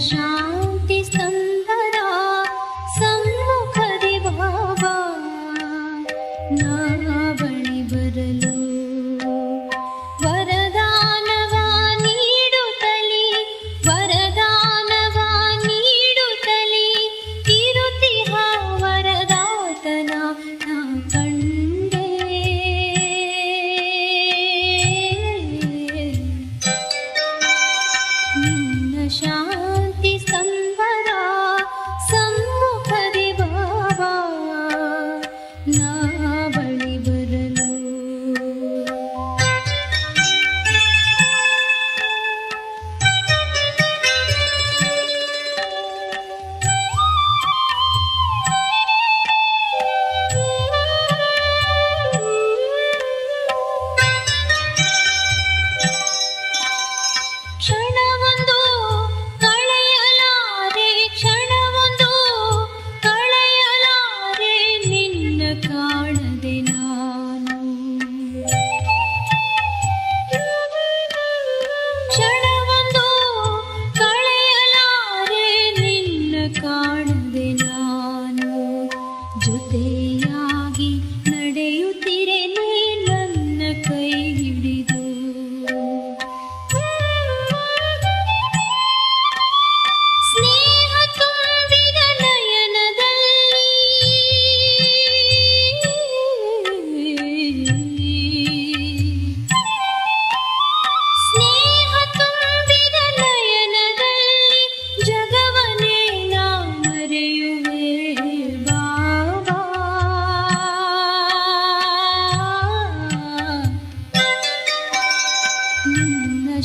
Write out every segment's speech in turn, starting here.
上。No. ಜೊತೆಯ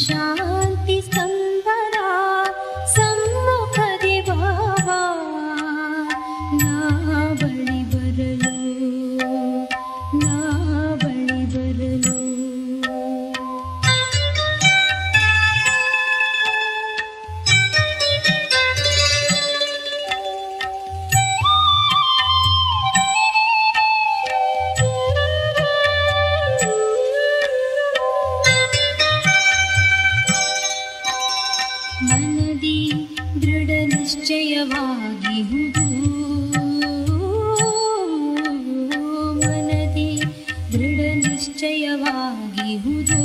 शान्ति सम्पदा सम्मुखदि भावा ನಿಶ್ಚಯವಾಗಿಹುದು ಮನದಿ ದೃಢ ನಿಶ್ಚಯವಾಗಿಹುದು